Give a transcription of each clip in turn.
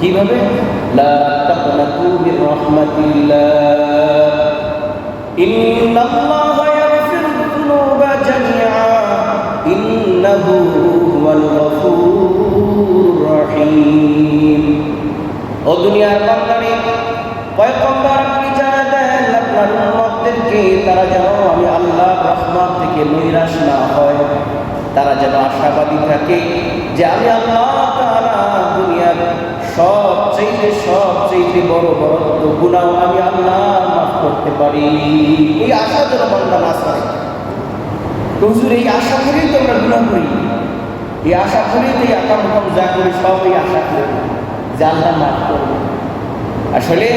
কীভাবে? ও দুনিয়ার বান্দারে, পয়গম্বর আপনি জানা দেন, আপনার তারা যেন আমি আল্লাহর রহমত থেকে নৈরাশ না হয়। তারা যেন আশাবাদী থাকে যে আমি আল্লাহ তাআলা দুনিয়ার সবচেয়ে সবচেয়ে বড় বড় গুণাও আমি আল্লাহ মাফ করতে পারি। এই আশা যেন বান্দা না তো হুজুর, এই আশা করেই তো আমরা গুণা করি। এই আশা করেই তো এই আকাম যা করি, সব এই আশা করি। যে আল্লাহ মাফ করবে। আসলে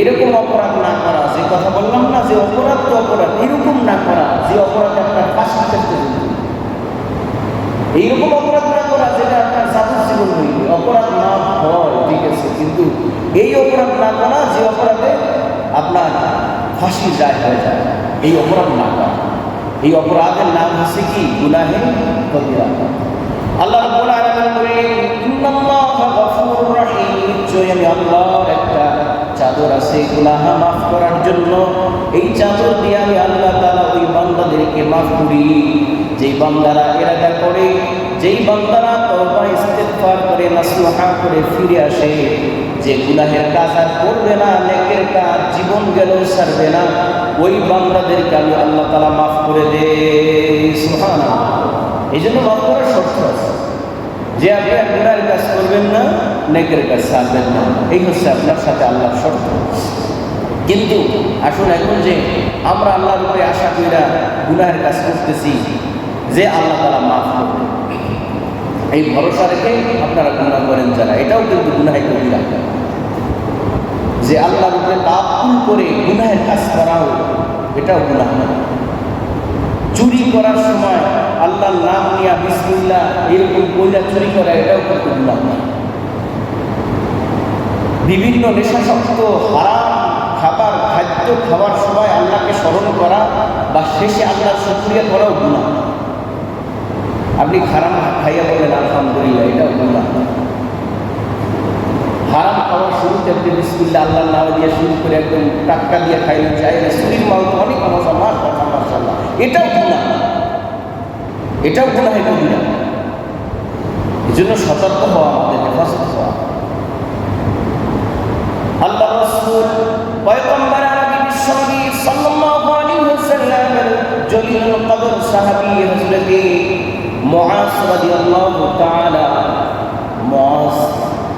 এরকম অপরাধ না করা, যে কথা বললাম না, যে অপরাধ তো অপরাধ, এরকম না করা, যে অপরাধ আপনার ফাঁসি করতে এইরকম অপরাধ না করা যেটা আপনার সাধুর জীবন হইবে। অপরাধ না হয়, ঠিক আছে, কিন্তু এই অপরাধ না করা, যে অপরাধে আপনার ফাঁসি যায় হয়ে যায়, এই অপরাধ না করা। এই অপরাধের নাম হচ্ছে কি? গুনাহে কবিরা আল্লাহ রাব্বুল আলামিন বলেন ইন্নাল্লাহা গফুরুর আমি আল্লাহর একটা চাদর আছে, গুনাহ মাফ করার জন্য। এই চাদর দিয়ে আমি আল্লাহ তাআলা ওই বান্দাদেরকে মাফ করি। যেই বান্দারা এরাদা করে, যেই বান্দারা তওবা, ইস্তেগফার করে নাসুহা করে ফিরে আসে, যে গুনাহের কাজ আর করবে না, নেকের কাজ, জীবন গেল সারবে না, ওই বান্দাদেরকে আমি আল্লাহ তাআলা মাফ করে দে, সুবহানাল্লাহ। এই জন্য মাফ করার শর্ত আছে। যে আপনি গুনাহের কাজ করবেন না, নেকের কাজ ছাড়বেন না, এই হচ্ছে আপনার সাথে আল্লাহর শর্ত। কিন্তু আসুন এখন যে আমরা আল্লাহর উপরে আশা কইরা গুনাহের কাজ করতেছি যে আল্লাহ তারা মাফ করবে এই ভরসা রেখে আপনারা গুণা করেন যারা। এটাও কিন্তু গুনাহে কবিরা যে আল্লাহর উপরে তাকুল করে গুনাহের কাজ করাও, এটাও গুনাহ চুরি করার সময় আল্লাহর নাম নিয়া বিসমিল্লাহ এরকম বইলা চুরি করা, এটাও কিন্তু গুনাহ বিভিন্ন নেশাশক্ত হারাম খাবার, খাদ্য খাওয়ার সময় আল্লাহকে স্মরণ করা বা শেষে আল্লাহর শুক্রিয়া করাও গুণা আপনি খারাপ খাইয়া বলেন আলহামদুলিল্লাহ এটাও গুণা হারাম খাওয়ার শুরুতে আপনি বিসমিল্লা আল্লাহ নাম দিয়ে শুরু করে একদম টাক্কা দিয়ে খাইলেন চাই শরীর মাল অনেক মজা মার কথা মার্শাল্লাহ এটাও গুণা এটাও গুণা হয় গুণা এই জন্য সতর্ক হওয়া আমাদের হেফাজত হওয়া। আল্লাহ রসুল পয়গম্বর আরবি বিশ্বনবী সাল্লাল্লাহু আলাইহি ওয়াসাল্লামের জলিলুল কদর সাহাবী হযরত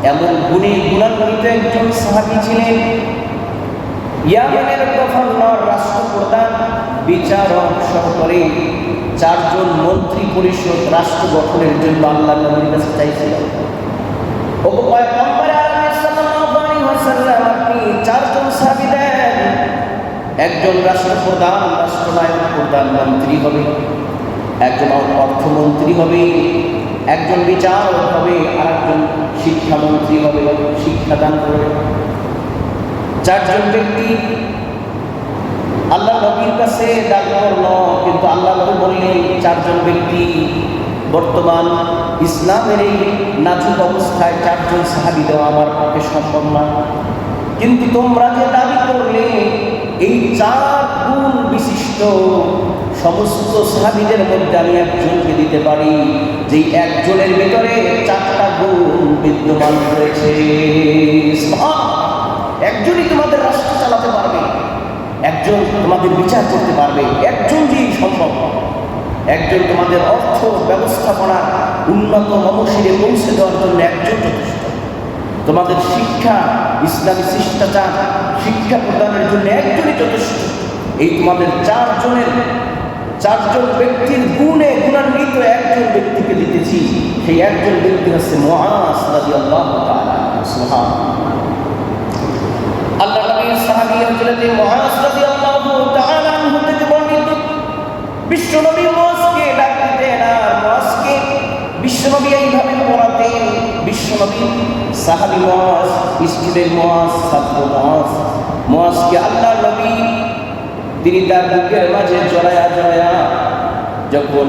এমন গুণী গুণান্বিত একজন সাহাবী ছিলেন। ইয়ামেনের গভর্নর রাষ্ট্রপ্রধান, বিচারক সহকারে চারজন মন্ত্রী পরিষদ রাষ্ট্র গঠনের জন্য আল্লাহ নবীর কাছে চাইছিলেন। চারজন সাহাবী দেন। একজন রাষ্ট্রপ্রধান, রাষ্ট্রনায়ক, প্রধানমন্ত্রী হবে। একজন অর্থমন্ত্রী হবে, একজন বিচারক হবে আর একজন শিক্ষামন্ত্রী হবে, শিক্ষাদান করবে। চারজন ব্যক্তি আল্লাহ নবীর কাছে ডাক করল কিন্তু আল্লাহ নবী বললেন, চারজন ব্যক্তি বর্তমান ইসলামের এই নাজুক অবস্থায় চারজন সাহাবি দেওয়া আমার পক্ষে সম্ভব না। কিন্তু তোমরা যে দাবি করলে, এই চার গুণ বিশিষ্ট সমস্ত সাহাবিদের মধ্যে আমি একজনকে দিতে পারি যে একজনের ভিতরে চারটা গুণ বিদ্যমান রয়েছে। একজনই তোমাদের রাষ্ট্র চালাতে পারবে, একজন তোমাদের বিচার করতে পারবে, একজন যেই সম্ভব। একজন তোমাদের অর্থ ব্যবস্থাপনা উন্নত মমশিরে পৌঁছে দেওয়ার জন্য একজন যথেষ্ট। তোমাদের শিক্ষা, ইসলামী শিষ্টাচার, শিক্ষা প্রদানের জন্য একজনই যথেষ্ট। এই তোমাদের চারজনের চারজন ব্যক্তির গুণে গুণান্বিত একজন ব্যক্তিকে দিতেছি সেই একজন ব্যক্তি হচ্ছে মহাস সাহাবী বিশ্বনবী মুআজকে বিশ্বনবী সাহাবী মুআজ স্টুডেন্ট মুআজ, ছাত্র মুআজ। মুআজকে আল্লাহ নবী তিনি তার বুকের মাঝে জড়ায়া জড়ায়া যখন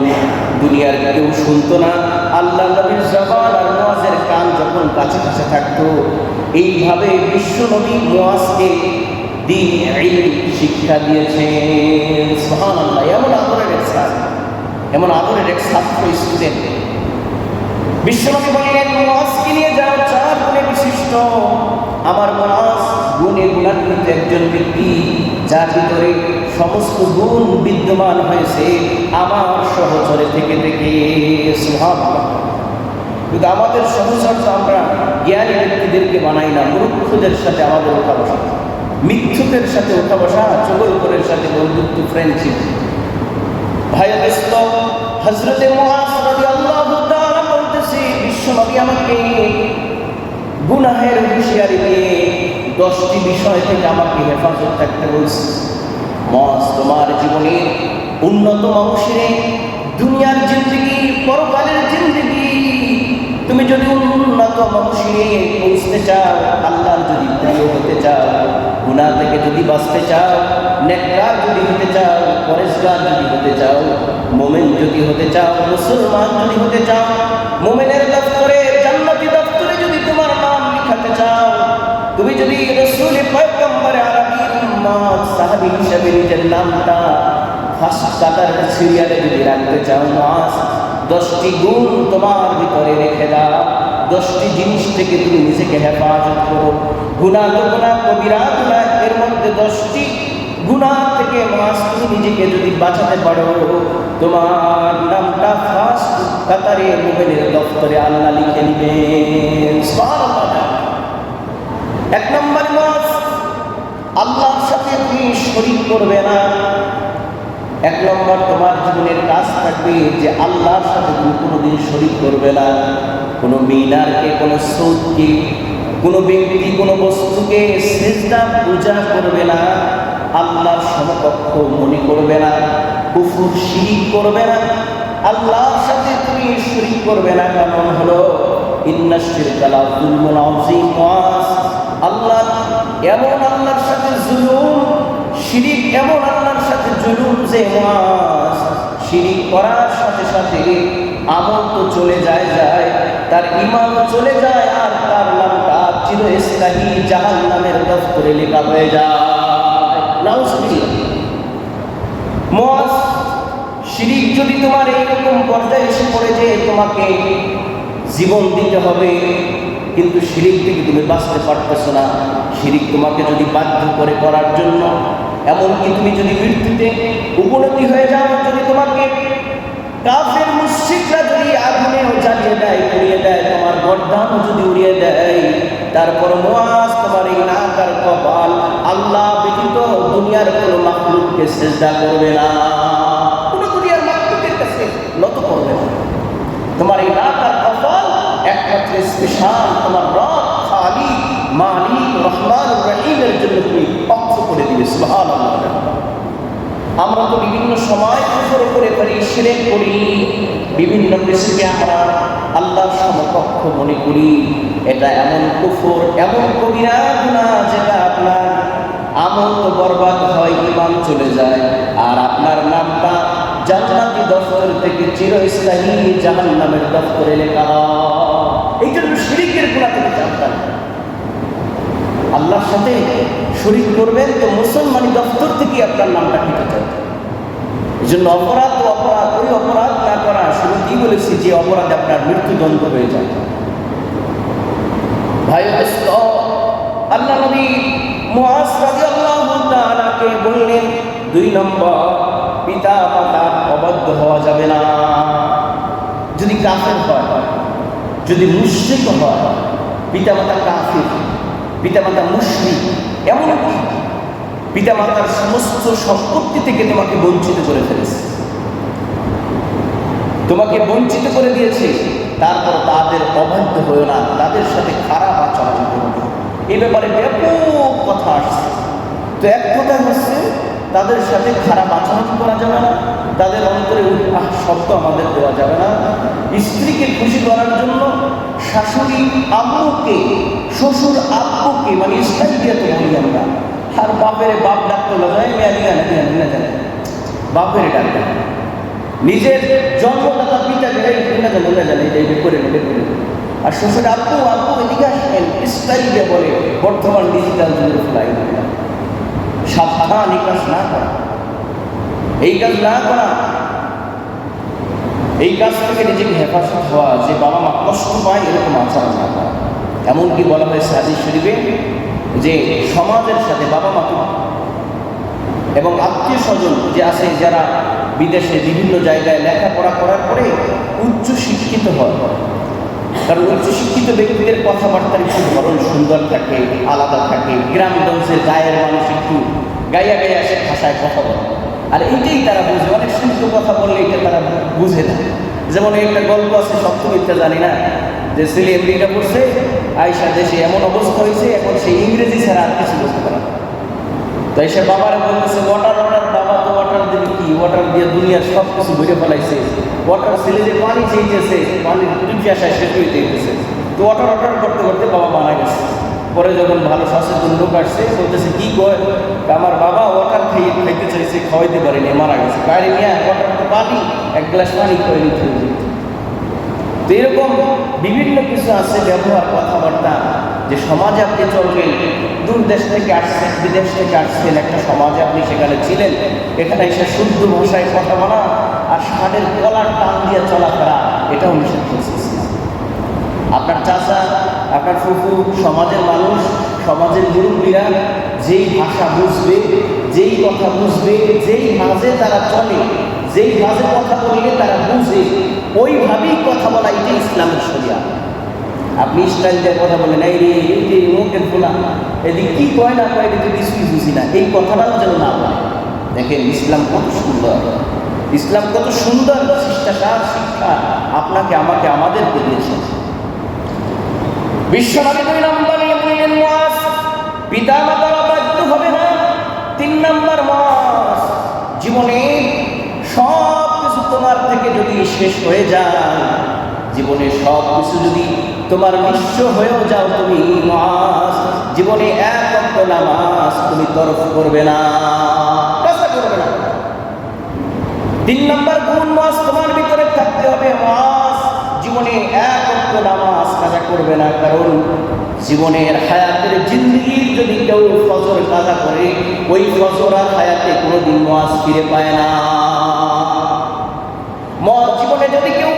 দুনিয়ার কেউ শুনতো না, আল্লাহ নবীর জবান আর মুয়াজের কান যখন কাছে কাছে থাকতো, এইভাবে বিশ্ব নবী মুয়াজকে দিন শিক্ষা দিয়েছেন। সুবহানাল্লাহ, এমন আদরের এক ছাত্র, এমন আদরের এক ছাত্র স্টুডেন্ট বিশ্বনবী বললেন মুয়াজকে নিয়ে যাও? চার গুণে বিশিষ্ট। আমার মুয়াজ গুণে গুণান্বিত একজন ব্যক্তি, যার ভিতরে সমস্ত গুণ বিদ্যমান হয়েছে আমার সহচরে থেকে থেকে। সুবহানাল্লাহ। কিন্তু আমাদের সহচর তো আমরা জ্ঞানী ব্যক্তিদেরকে বানাই না, মূর্খদের সাথে আমাদের ওঠা বসা। মিথ্যুকের সাথে ওঠা বসা, চগলকরের সাথে বন্ধুত্ব ফ্রেন্ডশিপ ভাই হজরতে বলতেছি, বিশ্বনবী আমাকে গুনাহের হুঁশিয়ারি দিয়ে দশটি বিষয় থেকে আমাকে হেফাজত থাকতে বলছে। মজ তোমার জীবনের উন্নত অংশে দুনিয়ার জিন্দগি, পরকালের জিন্দগি। তুমি যদি উন্নত অংশে পৌঁছতে চাও, আল্লাহর যদি প্রিয় হতে চাও, গুনাহ থেকে যদি বাঁচতে চাও, নেককার যদি হতে চাও, পরেশগার যদি হতে চাও, মোমেন যদি হতে চাও, মুসলমান যদি হতে চাও, মোমেনের দপ্তরে জান্নাতি দপ্তরে যদি তোমার নাম লিখাতে চাও, তুমি যদি উম্মত সাহাবী নিজের নামটা ফার্স্ট কাতার সিরিয়ালে যদি রাখতে চাও মাস দশটি গুণ তোমার ভিতরে রেখে দাও। দশটি জিনিস থেকে তুমি নিজেকে হেফাজত করো। গুণা কবিরা গুণা, এর মধ্যে দশটি গুণা থেকে মাস তুমি নিজেকে যদি বাঁচাতে পারো, তোমার নামটা ফার্স্ট কাতারে মোবাইলের দপ্তরে আল্লাহ লিখে সুবহানাল্লাহ। এক নম্বর মাস আল্লাহর সাথে তুমি শরীক করবে না। এক নম্বর, তোমার জীবনের কাজ থাকবে যে আল্লাহর সাথে তুমি কোনোদিন শরীক করবে না। কোনো মিনারকে, কোনো সৌদকে কোনো ব্যক্তি, কোনো বস্তুকে সেজদা পূজা করবে না। আল্লাহর সমকক্ষ মনে করবে না, কুফুর শিরিক করবে না। আল্লাহর সাথে তুমি শরীক করবে না। কারণ হলো ইন্নাশির কালা আযীম। ওয়াস আল্লাহ এমন আল্লাহর সাথে জুলুম, শিরিক এমন আল্লাহর সাথে জুলুম যে ওয়াস শিরিক করার সাথে সাথে আমল তো চলে যায় যায়, তার ইমান চলে যায় আর তার নামটা চিরস্থায়ী জাহান নামের দফতরে লেখা হয়ে যায়। মজ শিরিক যদি তোমার এইরকম পর্যায়ে এসে পড়ে যে তোমাকে জীবন দিতে হবে কিন্তু শিরিক থেকে তুমি বাঁচতে পারতেছো না। শিরিক তোমাকে যদি বাধ্য করে করার জন্য, এমনকি তুমি যদি মৃত্যুতে উপনতি হয়ে যাও, যদি তোমাকে কাফের মুশ্রিকরা যদি আগুনে জ্বালিয়ে দেয় উড়িয়ে দেয়, তোমার গর্দানও যদি উড়িয়ে দেয়, তারপর মোয়াজ তোমার এই নাক আর কপাল আল্লাহ ব্যতীত দুনিয়ার কোনো মাকলুককে চেষ্টা করবে না। কোনো দুনিয়ার মাকলুকের কাছে নত করবে না। তোমার এই নাক আর কপাল একমাত্র স্পেশাল তোমার রব খালি, মালিক, রহমান, রহিমের জন্য তুমি অক্ষ করে দিবে সুবহান আমরা তো বিভিন্ন সময় কুফর করে পারি শিরেক করি, বিভিন্ন কিছুকে আমরা আল্লাহর সমকক্ষ মনে করি এটা এমন কুফর, এমন কবিরা গুণা যেটা আপনার আমল তো বরবাদ হয় ইমান চলে যায়, আর আপনার নামটা জান্নাতি দফতর থেকে চিরস্থায়ী জাহান্নামের দফতরে লেখা হয়। এই জন্য শিরিকের গুণা থেকে জানতাম আল্লাহর সাথে শরীক করবেন তো মুসলমানি দফতর থেকে আপনার নামটা কেটে যায়। এই জন্য অপরাধ তো অপরাধ, ওই অপরাধ না করা শুধু কি বলেছি যে অপরাধ আপনার মৃত্যুদণ্ড হয়ে যায়। ভাই আল্লাহ নবী মুআজ রাদিয়াল্লাহু তাআলাকে বললেন, দুই নম্বর পিতা মাতা অবাধ্য হওয়া যাবে না। যদি কাফের হয় যদি মুশরিক হয়, পিতামাতা কাফির, পিতামাতা মুশরিক এমনকি পিতামাতার সমস্ত সম্পত্তি থেকে তোমাকে বঞ্চিত করে ফেলেছে। তোমাকে বঞ্চিত করে দিয়েছে, তারপর তাদের অবাধ্য হয়েও না, তাদের সাথে খারাপ আচরণ করো। এই ব্যাপারে ব্যাপক কথা আসছে। তো এক কথা হচ্ছে, তাদের সাথে খারাপ আচরণ করা যাবে না। তাদের অন্তরে উৎপাহ শব্দ আমাদের দেওয়া যাবে না। স্ত্রীকে খুশি করার জন্য শাশুড়ি আব্বুকে, শ্বশুর আব্বুকে মানে স্টাইল দিয়ে তো বলি আমরা, আর বাপের বাপ ডাকতে দিয়া জানে বাপের ডাকতে নিজের জন্মদাতা পিতাকে এই না জানো এই করে নেবে করে আর শ্বশুর আব্বু আব্বু এদিকে আসেন স্টাইলে বলে, বর্তমান ডিজিটাল যুগের ফ্লাই সাবধান কাজ না করা। এই কাজ না করা, এই কাজ থেকে নিজেকে হেফাজত হওয়া, যে বাবা মা কষ্ট পায় এরকম আচরণ না করা। এমনকি বলা হয়েছে হাদিস শরীফে যে সমাজের সাথে বাবা মা এবং আত্মীয় স্বজন যে আছে, যারা বিদেশে বিভিন্ন জায়গায় লেখাপড়া করার পরে উচ্চ শিক্ষিত হয় কারণ উচ্চ শিক্ষিত ব্যক্তিদের কথাবার্তার একটু ধরন সুন্দর থাকে, আলাদা থাকে গ্রামগঞ্জের গায়ের মানুষ একটু গাইয়া গাইয়া সে ভাষায় কথা বলে। আর এইটাই তারা বুঝে। অনেক শুদ্ধ কথা বললে এটা তারা বুঝে না। যেমন একটা গল্প আছে সপ্তমিকটা জানি না, যে ছেলে আমেরিকা পড়ছে আয়সা দেশে এমন অবস্থা হয়েছে, এখন সে ইংরেজি ছাড়া আর কিছু বুঝতে পারে তাই সে বাবার বলতেছে ওয়াটার ওয়াটার বাবা তো ওয়াটার দিবি কি? ওয়াটার দিয়ে দুনিয়ার সব কিছু ঘুরে ফেলাইছে। ওয়াটার ছেলে যে পানি চেয়েছে পানির পিপিয়াসায় শেষ হয়ে যেতেছে। তো ওয়াটার ওয়াটার করতে করতে বাবা মারা গেছে। পরে যখন ভালো সচেতন লোক আসছে, বলতেছে, কি কয়? আমার বাবা ওয়াটার খাইয়ে খাইতে চাইছে, খাওয়াইতে পারেনি, মারা গেছে। বাইরে নিয়ে ওয়াটার তো পানি, এক গ্লাস পানি করে নিতে তো এরকম বিভিন্ন কিছু আছে, ব্যবহার, কথাবার্তা, যে সমাজে আপনি চলবেন, দূর দেশ থেকে আসছেন, বিদেশ থেকে আসছেন, একটা সমাজে আপনি সেখানে ছিলেন, এখানে এসে শুদ্ধ ভাষায় কথা বলা আর ষাটের কলার টান দিয়ে চলাফেরা, এটাও নিষেধ করছে। আপনার চাচা আপনার ফুফু, সমাজের মানুষ, সমাজের মুরব্বীরা যেই ভাষা বুঝবে, যেই কথা বুঝবে, যেই মাঝে তারা চলে, যেই মাঝে কথা বললে তারা বুঝে, ওইভাবেই কথা বলা এটাই ইসলামের শরিয়া। আপনি স্টাইল দিয়ে কথা বলেন, এই রে, এই মুখের ফোলা। এদিকে কি কয় না কয় এদিকে কিছুই বুঝি না। এই কথাটাও যেন না বলে। দেখেন, ইসলাম কত সুন্দর। ইসলাম কত সুন্দর, শিষ্টাচার, শিক্ষা আপনাকে, আমাকে, আমাদেরকে দিয়েছে। বিশ্বনবী তিন নম্বর মাস জীবনে সব কিছু তোমার যদি তোমার নিঃস্ব হয়েও যাও তুমি মাস জীবনে এক অক্ট নামাজ তুমি তরফ করবে না করবে না। তিন নম্বর গুণ মাস তোমার ভিতরে থাকতে হবে মাস জীবনে এক অক্ট নামাজ কাজা করবে না, কারণ জীবনের হায়াতের জিন্দগির যদি কেউ ফজর কাজা করে, ওই ফজর আর হায়াতে কোনোদিন মাস ফিরে পায় না। জীবনে যদি কেউ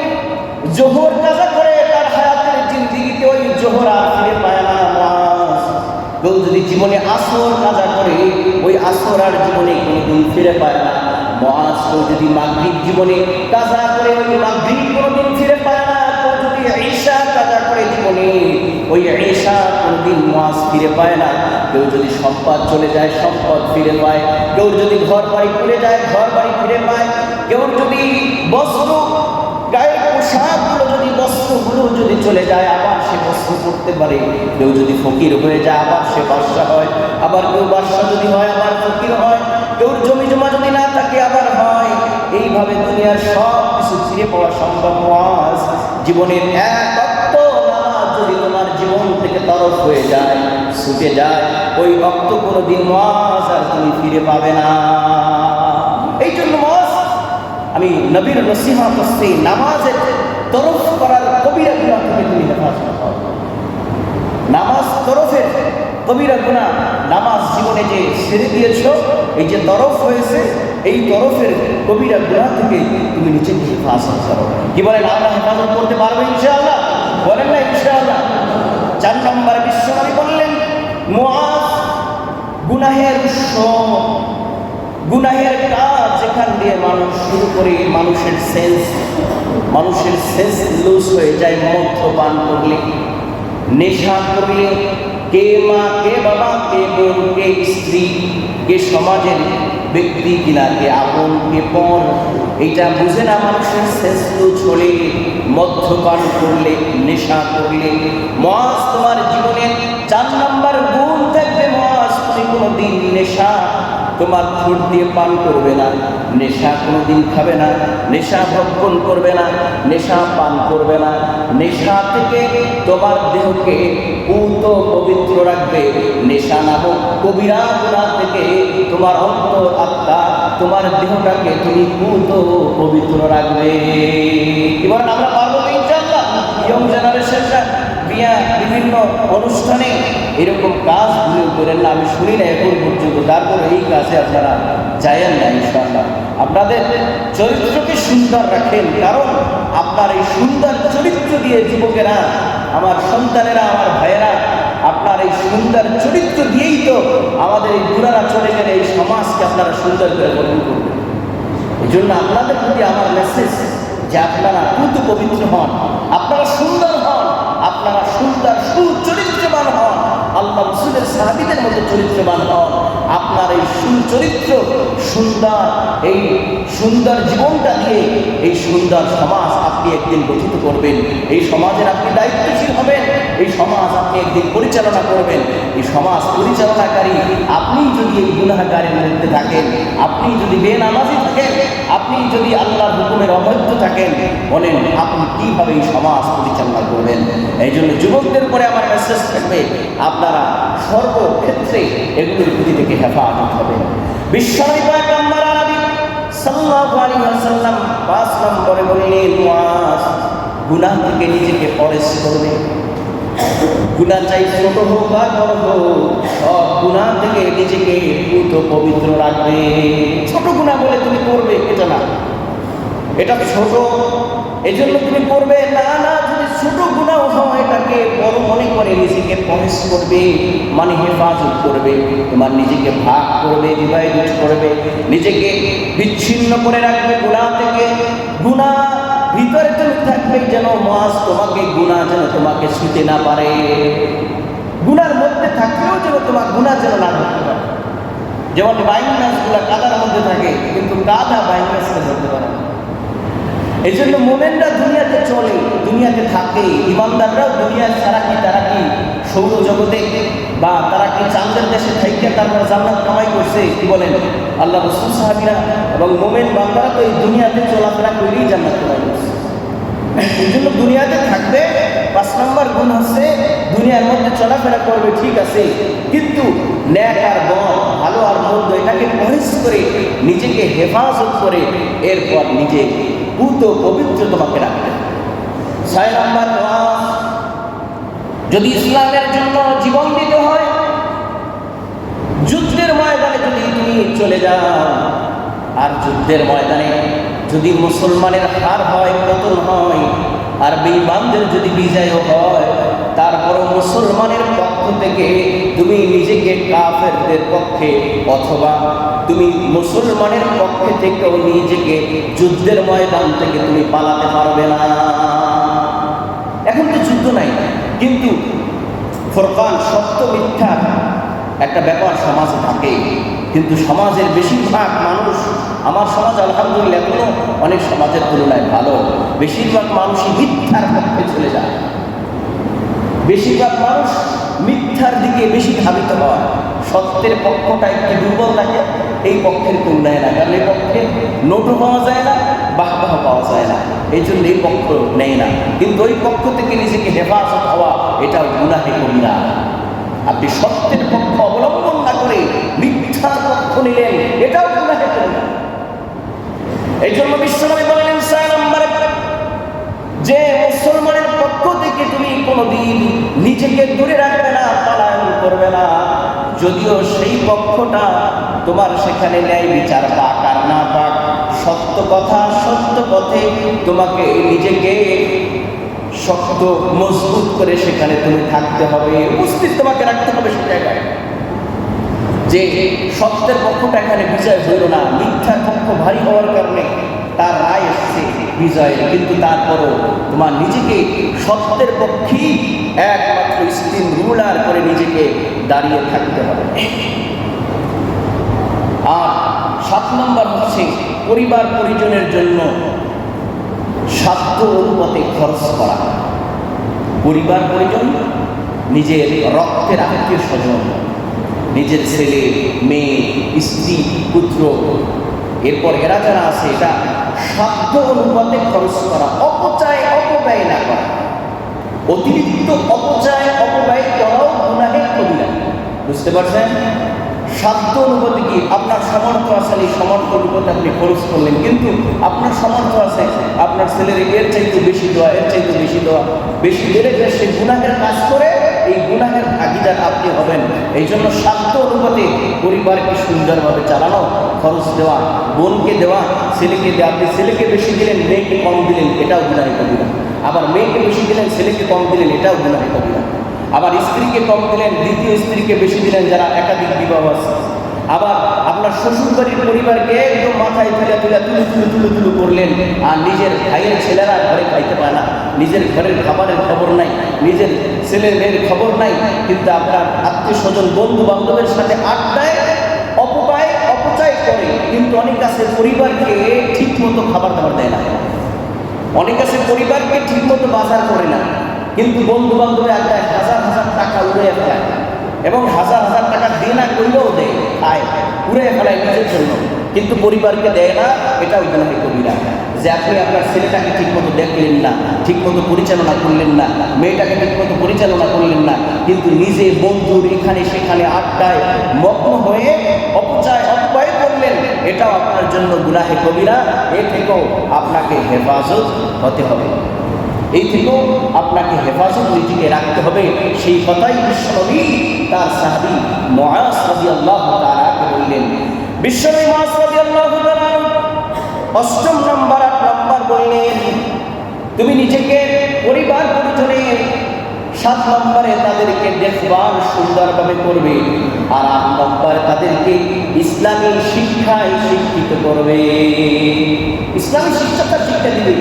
জোহর কাজা করে, তার হায়াতের জিন্দগিতে ওই জোহর আর ফিরে পায় না মাস কেউ যদি জীবনে আসর কাজা করে, ওই আসর আর জীবনে কোনোদিন ফিরে পায় না। মহাজ কেউ যদি মাগরিব জীবনে কাজা করে, ওই মাগরিব কোনোদিন ফিরে করে জীবনে ওই ঈশা কোনোদিন মহাজ ফিরে পায় না। কেউ যদি সম্পদ চলে যায়, সম্পদ ফিরে পায়। কেউ যদি ঘর বাড়ি ফিরে যায় ঘর বাড়ি ফিরে পায়। কেউ যদি বস্ত্র গায়ের পোশাকগুলো যদি বস্ত্রগুলো যদি চলে যায়, আবার সে বস্ত্র পড়তে পারে। কেউ যদি ফকির হয়ে যায়, আবার সে বাদশা হয়। আবার কেউ বাদশা যদি হয়, আবার ফকির হয়। কেউ জমি জমা যদি না থাকে, আবার হয়। এইভাবে দুনিয়ার সব কিছু ফিরে পাওয়া সম্ভব নয় জীবনের এক জীবন থেকে তরফ হয়ে যায়, ছুটে যায়। ওই রক্ত কোনো দিন মাস আর তুমি ফিরে পাবে না। এই জন্য মাস আমি নবীর নসিহা করছি নামাজের তরফ করার কবিরা গুণা থেকে তুমি হেফাজত নামাজ তরফের কবিরা গুণা নামাজ জীবনে যে ছেড়ে দিয়েছ, এই যে তরফ হয়েছে, এই তরফের কবিরা গুণা থেকে তুমি নিজেকে হেফাজত করো। কি বলেন, আমরা হেফাজত করতে পারব ইনশাআল্লাহ? বলেন না ইনশাআল্লাহ। চার নম্বর বিশ্বনবী বললেন, মুআজ গুনাহের উৎস। গুনাহের কাজ যেখান দিয়ে মানুষ শুরু করে, মানুষের সেন্স মানুষের সেন্স লুজ হয়ে যায়, মদ্যপান করলে। নেশা করলে কে মা, কে বাবা, কে বোন, কে স্ত্রী, কে সমাজের ব্যক্তি কিনা কে আপন কে এইটা বুঝে না মানুষের লুজ হলে মদ্যপান করলে, নেশা করলে। মহাজ তোমার জীবনের চার নাম্বার গুণ থাকবে মহাজ তুমি কোনো দিন নেশা, তোমার ঠোঁট দিয়ে পান করবে না। নেশা কোনোদিন খাবে না, নেশা ভক্ষণ করবে না, নেশা পান করবে না। নেশা থেকে তোমার দেহকে পূত পবিত্র রাখবে নেশা নামক কবিরা গুণা থেকে তোমার অন্তর আত্মা, তোমার দেহটাকে তুমি পুত পবিত্র রাখবে। বলেন আমরা পারব তো ইনশাআল্লাহ। ইয়ং জেনারেশনরা বিয়া বিভিন্ন অনুষ্ঠানে এরকম কাজ ভুলেও করেন না। আমি শুনি না, এখন পর্যন্ত। তারপর এই কাজে আপনারা যায়েন না, ইনশাআল্লাহ। আপনাদের চরিত্রকে সুন্দর রাখেন, কারণ আপনার এই সুন্দর চরিত্র দিয়ে যুবকেরা আমার সন্তানেরা, আমার ভাইয়েরা, আপনার এই সুন্দর চরিত্র দিয়েই তো আমাদের এই গুণারা চলে গেলে এই সমাজকে আপনারা সুন্দর করে গঠন করবেন। এই জন্য আপনাদের প্রতি আমার মেসেজ যে আপনারা পুত পবিত্র হন, আপনারা সুন্দর হন, আপনারা সুন্দর, সুচরিত্রবান হন, আল্লাহ রসুলের সাহাবিদের মতো চরিত্রবান হন, আপনার এই সুচরিত্র, সুন্দর, এই সুন্দর জীবনটা দিয়ে এই সুন্দর সমাজ আপনি একদিন গঠিত করবেন। এই সমাজের আপনি দায়িত্বশীল হবেন। এই সমাজ আপনি একদিন পরিচালনা করবেন। এই সমাজ পরিচালনাকারী আপনি যদি এই গুণাহাকারের মধ্যে থাকেন, আপনি যদি বেনামাজি থাকেন, আপনি যদি আল্লাহর হুকুমের অবৈধ থাকেন, বলেন আপনি কীভাবে এই সমাজ পরিচালনা করবেন? এই জন্য যুবকদের উপরে আমার মেসেজ থাকবে, আপনারা সর্বক্ষেত্রে এগুলোর প্রতি থেকে হেফাজত হবে বিশ্বনবী পয়গম্বর আরবি সাল্লাল্লাহু আলাইহি ওয়াসাল্লাম পাঁচ নম্বরে বললেন মুআজ, গুনাহ থেকে নিজেকে পরেশ করবে। গুণা চাই ছোট হোক বা বড় হোক, সব গুণা থেকে নিজেকে পুত পবিত্র রাখবে। ছোট গুণা বলে তুমি করবে, এটা না। এটা ছোট, এজন্য জন্য তুমি করবে, না না ছোট গুণাও হয় এটাকে বড় মনে করে নিজেকে পরেশ করবে মানে হেফাজত করবে। তোমার নিজেকে ভাগ করবে ডিভাইড করবে। নিজেকে বিচ্ছিন্ন করে রাখবে গুণা থেকে। গুণা ভিতরে তুমি থাকবে যেন মাস তোমাকে গুণা যেন তোমাকে ছুতে না পারে। গুণার মধ্যে থাকলেও যেন তোমার গুণা যেন না ধরতে পারে। যেমন বাইন মাছগুলো কাদার মধ্যে থাকে, কিন্তু কাদা বাইন মাছকে ধরতে পারে না। এই জন্য মোমেনরা দুনিয়াতে চলে, দুনিয়াতে থাকে। ইমানদাররাও দুনিয়ার সারা কি তারা কি সৌরজগতে বা তারা কি চাঁদের দেশে থাইকে তারপর জান্নাত কামাই করছে। কি বলেন? আল্লাহ রসুল সাহাবিরা এবং মোমেন বান্দারা তো এই দুনিয়াতে চলাফেরা করেই জান্নাত কামাই করছে। এই জন্য দুনিয়াতে থাকবে, পাঁচ নম্বর গুণ হচ্ছে দুনিয়ার মধ্যে চলাফেরা করবে, ঠিক আছে। কিন্তু ন্যাক আর বল ভালো আর মন্দ, এটাকে পরিশ করে নিজেকে হেফাজত করে, এরপর নিজে পুত পবিত্র তোমাকে রাখবে। ছয় নম্বর যদি ইসলামের জন্য জীবন দিতে হয়, যুদ্ধের ময়দানে যদি তুমি চলে যাও, আর যুদ্ধের ময়দানে যদি মুসলমানের হার হয়, পতন হয় আর বেঈমানদের যদি বিজয়ও হয়, তারপরও মুসলমানের পক্ষ থেকে তুমি নিজেকে কাফেরদের পক্ষে অথবা তুমি মুসলমানের পক্ষে থেকেও নিজেকে যুদ্ধের ময়দান থেকে তুমি পালাতে পারবে না। এখন তো যুদ্ধ নাই, কিন্তু ফোরকান সত্য মিথ্যা একটা ব্যাপার সমাজে থাকে। কিন্তু সমাজের বেশিরভাগ মানুষ, আমার সমাজ আলহামদুলিল্লাহ এখনও অনেক সমাজের তুলনায় ভালো। বেশিরভাগ মানুষই মিথ্যার পক্ষে চলে যায়। বেশিরভাগ মানুষ মিথ্যার দিকে বেশি ধাবিত হয় সত্যের পক্ষটা একটু দুর্বল থাকে এই পক্ষের কেউ নেয় না। কারণ এই পক্ষে নোটও পাওয়া যায় না, বাহবাহ পাওয়া যায় না। এই জন্য এই পক্ষ নেয় না। কিন্তু ওই পক্ষ থেকে নিজেকে হেফাজত হওয়া, এটাও গুনাহে কবিরা আপনি সত্যের পক্ষ অবলম্বন না করে মিথ্যার পক্ষ নিলেন, এটাও গুনাহে কবিরা এই জন্য বিশ্বনবী নম্বরে, যে মুসলমানের পক্ষ থেকে তুমি কোনোদিন নিজেকে দূরে রাখবে না, পালায়ন করবে না। যদিও সেই পক্ষটা তোমার সেখানে ন্যায় বিচার পাক আর না পাক, সত্য কথা সত্য পথে তোমাকে নিজেকে শক্ত, মজবুত করে সেখানে তুমি থাকতে হবে, উপস্থিত তোমাকে রাখতে হবে সে জায়গায়। যে সত্যের পক্ষটা এখানে বিচার হইল না, মিথ্যা পক্ষ ভারী হওয়ার কারণে তার রায় এসছে বিজয়ের, কিন্তু তারপরও তোমার নিজেকে সত্যের পক্ষেই একমাত্র স্টিম রুলার করে নিজেকে দাঁড়িয়ে থাকতে হবে। আর সাত নম্বর হচ্ছে পরিবার পরিজনের জন্য স্বাস্থ্য অনুপাতে খরচ করা। পরিবার পরিজন, নিজের রক্তের আত্মীয় স্বজন, নিজের ছেলে, মেয়ে, স্ত্রী, পুত্র, এরপর এরা যারা আছে, এটা সাধ্য অনুপাতে খরচ করা, অপচয় অপব্যয় না করা। অতিরিক্ত অপচয় অপব্যয় করাও গুনাহে কবিরা বুঝতে পারছেন? সাধ্য অনুভূতি কি? আপনার সামর্থ্য আছে, এই সামর্থ্য অনুভূতি আপনি খরচ করলেন, কিন্তু আপনার সামর্থ্য আছে, আপনার ছেলের এর চাইতে বেশি দেওয়া এর চাইতে বেশি দেওয়া বেশি দিলে সে গুনাহের কাজ করে এই গুনাহের ভাগিদার আপনি হবেন। এই জন্য শান্ত অনুপাতে পরিবারকে সুন্দরভাবে চালানো, খরচ দেওয়া, বোনকে দেওয়া, ছেলেকে দেওয়া। আপনি ছেলেকে বেশি দিলেন, মেয়েকে কম দিলেন, এটাও গুণাহে কবিরা আবার মেয়েকে বেশি দিলেন, ছেলেকে কম দিলেন, এটাও গুণাহে কবিরা আবার স্ত্রীকে কম দিলেন, দ্বিতীয় স্ত্রীকে বেশি দিলেন, যারা একাধিক বিবাহ আবার আপনার শ্বশুর বাড়ির পরিবারকে একদম মাথায় তুলে তুলে তুলে তুলে তুলে তুলে করলেন। আর নিজের ভাইয়ের ছেলেরা ঘরে খাইতে পায় না। নিজের ঘরের খাবারের খবর নাই। নিজের ছেলে মেয়ের খবর নাই। কিন্তু আপনার আত্মীয় স্বজন বন্ধু বান্ধবের সাথে আড্ডায় অপকায় অপচয় করে। কিন্তু অনেক আছে পরিবারকে ঠিক মতো খাবার দাবার দেয় না। অনেক আছে পরিবারকে ঠিক মতো বাজার করে না। কিন্তু বন্ধু বান্ধবের আড্ডায় হাজার হাজার টাকা উড়ে ফেলায় এবং হাজার হাজার টাকা দিয়ে না করলেও দেয়। খায় উড়ে ফেলায় নিজের জন্য। কিন্তু পরিবারকে দেয় না, এটাও গুনাহে কবিরা। যে আপনি আপনার ছেলেটাকে ঠিকমতো দেখলেন না, ঠিকমতো পরিচালনা করলেন না, মেয়েটাকে ঠিকমতো পরিচালনা করলেন না, কিন্তু নিজে বন্ধুর এখানে সেখানে আড্ডায় মগ্ন হয়ে অপচয়, অপব্যয় করলেন, এটাও আপনার জন্য গুনাহে কবিরা। এ থেকেও আপনাকে হেফাজত হতে হবে। এই থেকেও আপনাকে হেফাজত নিজেকে রাখতে হবে। সেই কথাই বিশ্বনবী তার সাহাবি মহাস রবি আল্লাহ বললেন, বিশ্বনবী অষ্টম নম্বর আট নম্বর বললেন, তুমি নিজেকে পরিবার পরিজনের সাত নম্বরে তাদেরকে দেখভাল সুন্দরভাবে করবে আর আট নম্বরে তাদেরকে ইসলামী শিক্ষায় শিক্ষিত করবে। ইসলামী শিক্ষাটা শিক্ষা দিবে,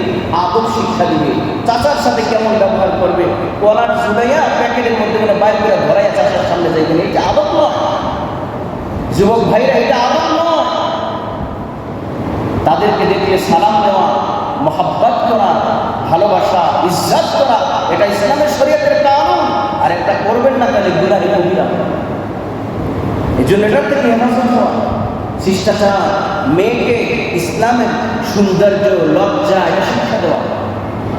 আদব শিক্ষা দিবে। চাচার সাথে কেমন ব্যবহার করবে? কলার জুড়াইয়া প্যাকেটের মধ্যে মানে বাইর করে ধরাইয়া চাচার সামনে যাইবেন এটা আদব নয়। যুবক ভাইরা, এটা আদব নয়। তাদেরকে দেখলে সালাম দেওয়া, মহাব্বত করা, ভালোবাসা, ইজ্জত করা, এটা ইসলামের শরীয়তের কানুন। আর একটা করবেন না তাহলে গুনাহে কবিরা এই জন্য এটার থেকে হেফাজত হওয়া। শিষ্টাচার, মেয়েকে ইসলামের সৌন্দর্য, লজ্জা, এটা শিক্ষা দেওয়া।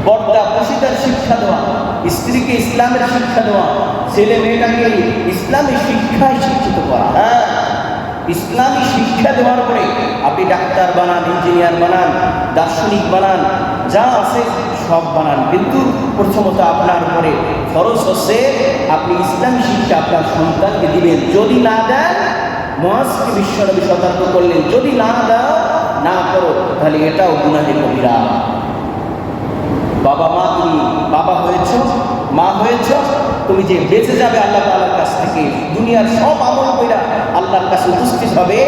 পর্দা পশিতার শিক্ষা দেওয়া। স্ত্রীকে ইসলামের শিক্ষা দেওয়া। ছেলে মেয়েটাকে ইসলামী শিক্ষায় শিক্ষিত করা। হ্যাঁ। ইসলামী শিক্ষা দেওয়ার পরে আপনি ডাক্তার বানান, ইঞ্জিনিয়ার বানান, দার্শনিক বানান, যা আছে সব বানান। কিন্তু প্রথমত আপনার পরে খরচ হচ্ছে আপনি ইসলামী শিক্ষা আপনার সন্তানকে দিবেন। যদি না দেন মহাজকে বিশ্বনবী সতর্ক করলেন, যদি না দাও, না করো, তাহলে এটাও গুনাহে কবিরা। বাবা মা তুমি বাবা হয়েছ, মা হয়েছ, তুমি যে বেঁচে যাবে আল্লাহ তাআলার কাছ থেকে, দুনিয়ার সব কাছে উপস্থিত হবে।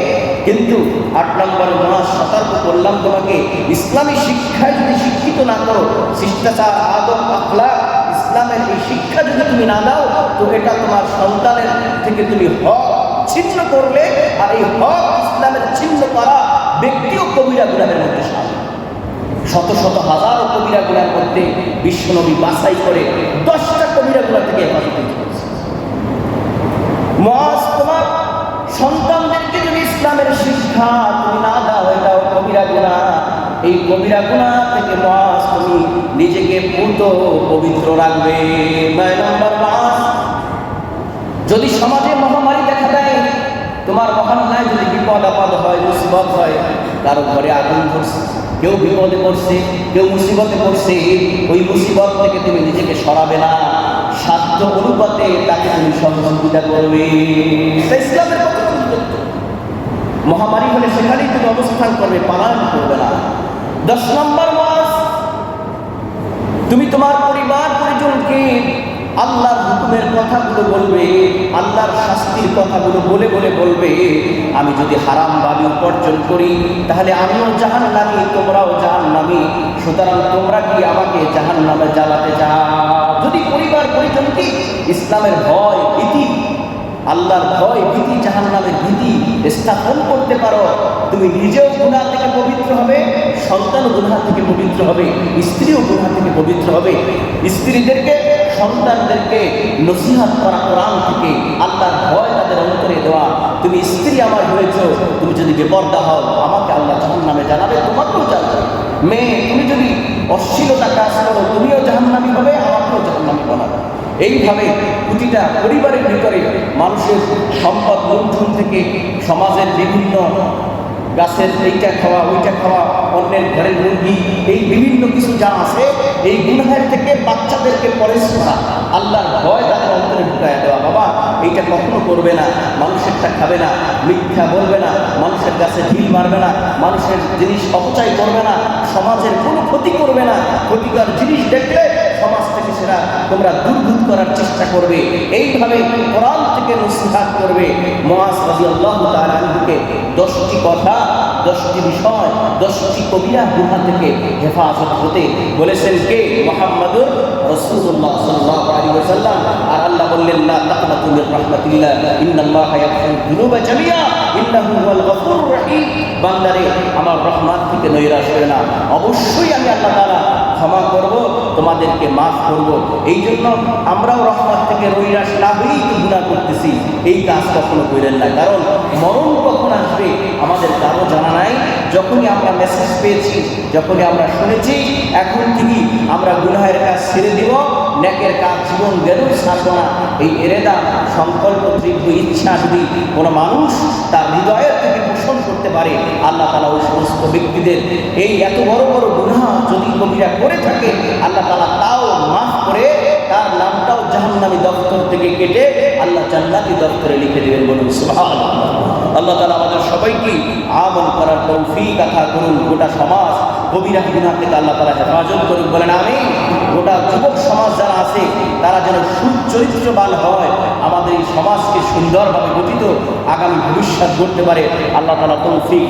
কিন্তু আট নম্বরে মহা সতর্ক করলাম তোমাকে, ইসলামী শিক্ষায় যদি শিক্ষিত না করো, শিষ্টাচার, আদব আখলা ইসলামের এই শিক্ষা যদি তুমি না দাও, তো এটা তোমার সন্তানের থেকে তুমি হক ছিন্ন করলে আর এই হক ইসলামের ছিন্ন করা ব্যক্তিও কবিরা গুণাদের মধ্যে শত শত হাজারো কবিরা গুণার মধ্যে বিশ্বনবী বাছাই করে দশটা কবিরা গুণা থেকে হেফাজত করেছে ইসলামের শিক্ষা তুমি না দাও, এটাও কবিরা গুণা। এই কবিরা গুণা থেকে মহাজ তুমি নিজেকে পূত পবিত্র রাখবে। যদি সমাজে মহামারী দেখা দেয়, তোমার মহান্নায় যদি বিপদ আপদ হয়, মুসিবত হয়, কারও ঘরে আগুন ধরছে, কেউ বিপদে পড়ছে, কেউ মুসিবতে পড়ছে, ওই মুসিবত থেকে তুমি নিজেকে সরাবে না। সাধ্য অনুপাতে তাকে তুমি সহযোগিতা করবে। ইসলামের। মহামারী হলে সেখানেই তুমি অবস্থান করবে পালন করবে না। দশ নম্বর মাস তুমি তোমার পরিবার পরিজনকে আল্লাহর হুকুমের কথাগুলো বলবে, আল্লাহর শাস্তির কথাগুলো বলে বলে বলবে, আমি যদি হারাম ভাবে উপার্জন করি, তাহলে আমিও জাহান নামি তোমরাও জাহান নামি সুতরাং তোমরা কি আমাকে জাহান নামে জ্বালাতে চাও? যদি পরিবার পরিজনকে ইসলামের ভয়, ভীতি আল্লাহর ভয়, ভীতি, জাহান্নামের ভীতি স্থাপন করতে পারো। তুমি নিজেও গুনাহ থেকে পবিত্র হবে সন্তান গুনাহ থেকে পবিত্র হবে, স্ত্রীও গুনাহ থেকে পবিত্র হবে। স্ত্রীদেরকে, সন্তানদেরকে নসিহাত করা কোরআন থেকে আল্লাহর ভয় তাদের অন্তরে দেওয়া। তুমি স্ত্রী আমার হয়েছ, তুমি যদি বেপর্দা হও, আমাকে আল্লাহ জাহান্নামে জানাবে, তোমাকেও জানাবে। মেয়ে, তুমি যদি অশ্লীলতা কাজ করো, তুমিও জাহান্নামি হবে, আমাকেও জাহান্নামি বানাবে। এইভাবে প্রতিটা পরিবারের ভিতরে মানুষের সম্পদ লুণ্ঠন থেকে সমাজের বিভিন্ন গাছের এইটা খাওয়া, ওইটা খাওয়া, অন্যের ঘরের মুরগি, এই বিভিন্ন কিছু যা আছে, এই গুনহার থেকে বাচ্চাদেরকে পরে করা, আল্লাহর ভয় তাদের অন্তরে ঢুকায় দেওয়া। বাবা, এইটা কখনো করবে না, মানুষেরটা খাবে না, মিথ্যা বলবে না, মানুষের কাছে ঢিল মারবে না, মানুষের জিনিস অপচয় করবে না, সমাজের কোনো ক্ষতি করবে না, ক্ষতিকর জিনিস দেখলে সেটা তোমরা দুর্ভূত করার চেষ্টা করবে। এইভাবে কোরআন থেকে নসিহাত করবে। মহাজ রাজি আল্লাহ তালকে দশটি কথা, দশটি বিষয়, দশটি কবিরা গুহা থেকে হেফাজত হতে বলেছেন কে? মোহাম্মদুর রসুল্লাহ সাল্লাহ আলী আর আল্লাহ বললেন না তাকনাতু মির রাহমাতিল্লাহ, ইন্নাল্লাহা যুনুবা জামিয়া ইন্নাহু হুয়াল গফুরুর রহিম। বান্দারে, আমার রহমান থেকে নৈরাশ হয় না। অবশ্যই আমি আল্লাহ তাআলা ক্ষমা করব, তোমাদেরকে মাফ করব। এই জন্য আমরাও রহমত থেকে নৈরাশ না হয়েই গুণা করতেছি। এই কাজ কখনো করেন না। কারণ মরণ কখন আসবে আমাদের কারও জানা নাই। যখনই আমরা মেসেজ পেয়েছি, যখনই আমরা শুনেছি, এখন থেকেই আমরা গুনাহের কাজ ছেড়ে দিব, নেকের কাজ জীবন গেলেও ছাড়বো না এই এরেদা, সংকল্প, তীব্র ইচ্ছা যদি কোনো মানুষ তার হৃদয়ের থেকে করতে পারে, আল্লাহ তালা ওই সমস্ত ব্যক্তিদের এই এত বড় বড় গুণা যদি কবিরা করে থাকে, আল্লাহ তালা তাও মাফ করে তার নামটাও জাহান্নামী দপ্তর থেকে কেটে আল্লাহ জান্নাতি দপ্তরে লিখে দেবেন বলুন আল্লাহ তালা আমাদের সবাইকে আমল করার তৌফিক আথা করুন, গোটা সমাজ কবিরা গুনাহ থেকে আল্লাহ তালা হেফাজত করুক বলেন আমি গোটা যুবক সমাজ যারা আছে, তারা যেন সুচরিত্রবান হয়, আমাদের এই সমাজকে সুন্দরভাবে গঠিত, আগামী ভবিষ্যৎ করতে পারে। আল্লাহ তালা তৌফিক